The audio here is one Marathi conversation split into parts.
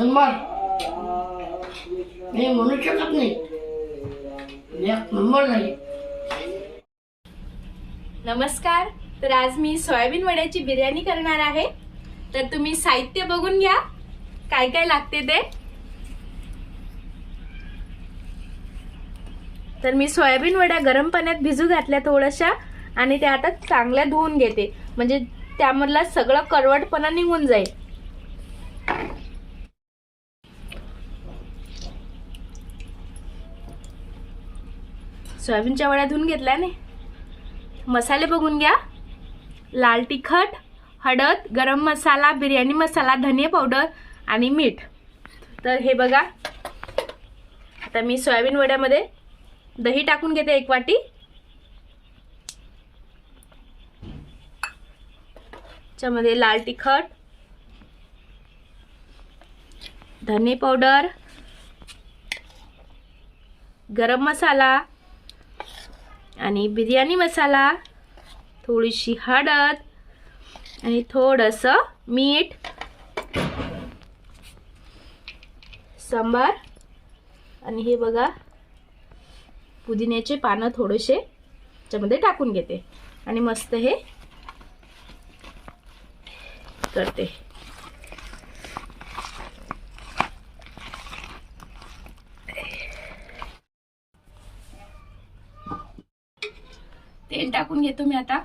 मग मी म्हणू शकत नाही. एक नंबर नाही. नमस्कार. तर आज मी सोयाबीन वड्याची बिर्याणी करणार आहे. तर तुम्ही साहित्य बघून घ्या. काय काय लागते ते. तर मी सोयाबीन वड्या गरम पाण्यात भिजू घातल्या थोड्याशा आणि त्या आता चांगल्या धुवून घेते. म्हणजे त्यामधला सगळं करवटपणा निघून जाईल. सोयाबीनच्या वड्या धुवून घेतल्या नाही मसाले बघून घ्या. लाल तिखट हळद गरम मसाला बिर्याणी मसाला धने पावडर आणि मीठ. तर हे बघा. आता मी सोयाबीन वड्यामध्ये दही टाकून घेते एक वाटी. त्याच्यामध्ये लाल तिखट धने पावडर गरम मसाला आणि बिर्याणी मसाला थोडीशी हळद आणि थोडंसं मीठ सांबार आणि हे बघा पुदिन्याचे पानं थोडेसे त्याच्यामध्ये टाकून घेते आणि मस्त हे करते. तेल टाकून घेतो मी आता.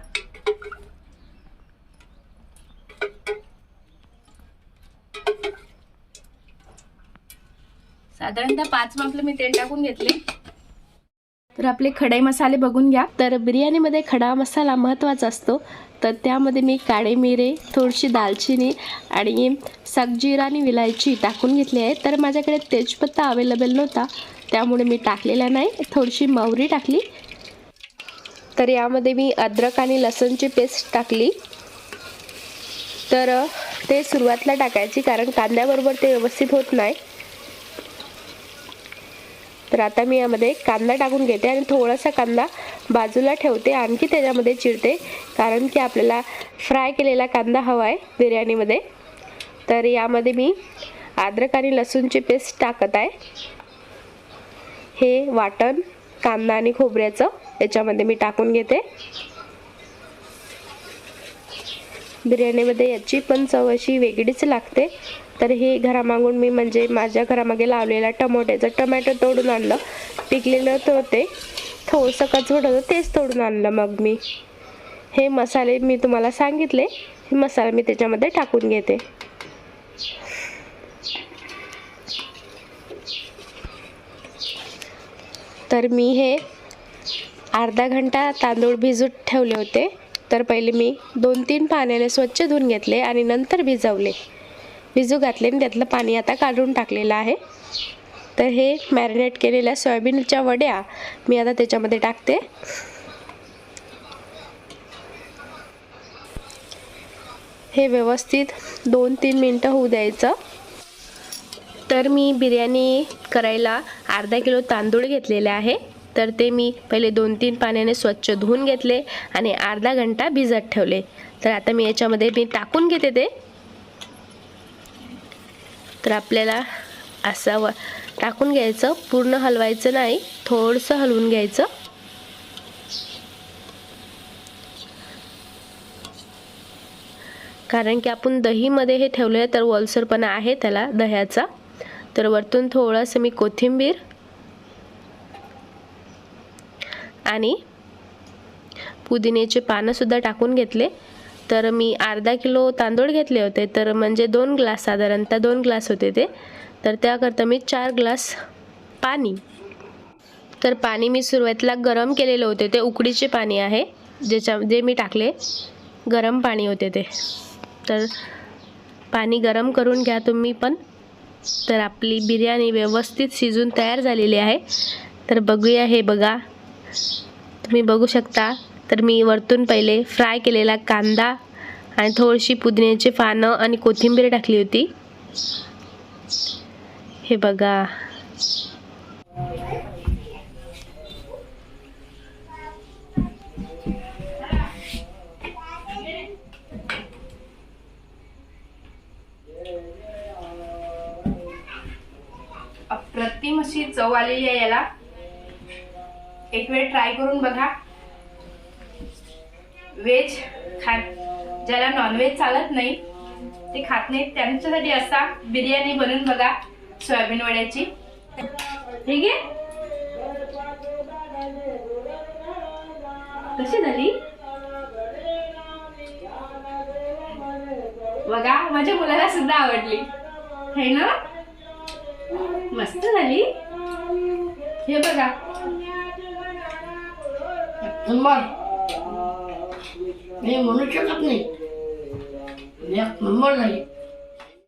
साधारणतः पाच मापलं मी तेल टाकून घेतले. तर आपले खडे मसाले बघून घ्या. तर बिर्याणीमध्ये खडा मसाला महत्त्वाचा असतो. तर त्यामध्ये मी काळे मिरे थोडीशी दालचिनी आणि सगजीरा आणि विलायची टाकून घेतली आहे. तर माझ्याकडे तेजपत्ता अवेलेबल नव्हता. त्यामुळे मी टाकलेला नाही. थोडीशी मोहरी टाकली. तर यामध्ये मी अद्रक आणि लसूणची पेस्ट टाकली. तर ते सुरुवातीला टाकायची कारण कांद्याबरोबर ते व्यवस्थित होत नाही. तर आता मी यामध्ये कांदा टाकून घेते आणि थोडासा कांदा बाजूला ठेवते. आणखी त्याच्यामध्ये चिरते कारण की आपल्याला फ्राय केलेला कांदा हवा आहे बिर्याणीमध्ये. तर यामध्ये मी अद्रक आणि लसूणची पेस्ट टाकत आहे. हे वाटण कांदा आणि खोबऱ्याचं. याच्यामध्ये मी टाकून घेते. बिर्याणीमध्ये याची पण चव अशी वेगळीच लागते. तर हे घरामागून मी म्हणजे माझ्या घरामागे लावलेला टमाट्याचं टमॅटो तोडून आणलं. पिकलेलं तर ते थोडंसं कचवट होतं तेच तोडून आणलं मग मी. हे मसाले मी तुम्हाला सांगितले. हे मसाला मी त्याच्यामध्ये टाकून घेते. तर मी हे अर्धा घंटा तांदूळ भिजत ठेवले होते. तर पहिले मी दोन तीन पाण्याने स्वच्छ धुवून घेतले आणि नंतर भिजवले. भिजू घातले आणि त्यातलं पाणी आता काढून टाकलेलं आहे. तर हे मॅरिनेट केलेल्या सोयाबीनच्या वड्या मी आता त्याच्यामध्ये टाकते. हे व्यवस्थित दोन तीन मिनटं होऊ द्यायचं. तर मी बिर्याणी करायला अर्धा किलो तांदूळ घेतलेले आहे. तर ते मी पहिले दोन तीन पाण्याने स्वच्छ धुवून घेतले आणि अर्धा घंटा भिजत ठेवले. तर आता मी याच्यामध्ये मी टाकून घेते ते. तर आपल्याला असं व टाकून घ्यायचं पूर्ण हलवायचं नाही थोडंसं हलवून घ्यायचं. कारण की आपण दहीमध्ये हे ठेवलेलं तर वलसरपणा आहे त्याला दह्याचा. तर वरतून थोडंसं मी कोथिंबीर आणि पुदिन्याचे पानंसुद्धा टाकून घेतले. तर मी अर्धा किलो तांदूळ घेतले होते. तर म्हणजे दोन ग्लास साधारणतः दोन ग्लास होते ते. तर त्याकरता मी चार ग्लास पाणी. तर पाणी मी सुरुवातीला गरम केलेलं होते. ते उकडीचे पाणी आहे. ज्याच्या जे मी टाकले गरम पाणी होते ते. तर पाणी गरम करून घ्या तुम्ही पण. तर आपली बिर्याणी व्यवस्थित शिजून तयार झालेली आहे. तर बघूया हे बघा. तुम्ही बघू शकता. तर मी वरतून पहिले फ्राय केलेला कांदा आणि थोडीशी पुदिन्याची पानं आणि कोथिंबीर टाकली होती. हे बघा. अप्रतिम अशी चव आलेली आहे याला. एक वेळ ट्राय करून बघा. व्हेज खा ज्याला नॉनव्हेज चालत नाही ते खात नाहीत. त्यांच्यासाठी असा बिर्याणी बनवून बघा सोयाबीन वड्याची. ठीक आहे कशी झाली? बघा माझ्या मुलाला सुद्धा आवडली. है ना? मस्त झाली हे बघा. नंबर मी म्हणू शकत नाही. एक नंबर झाली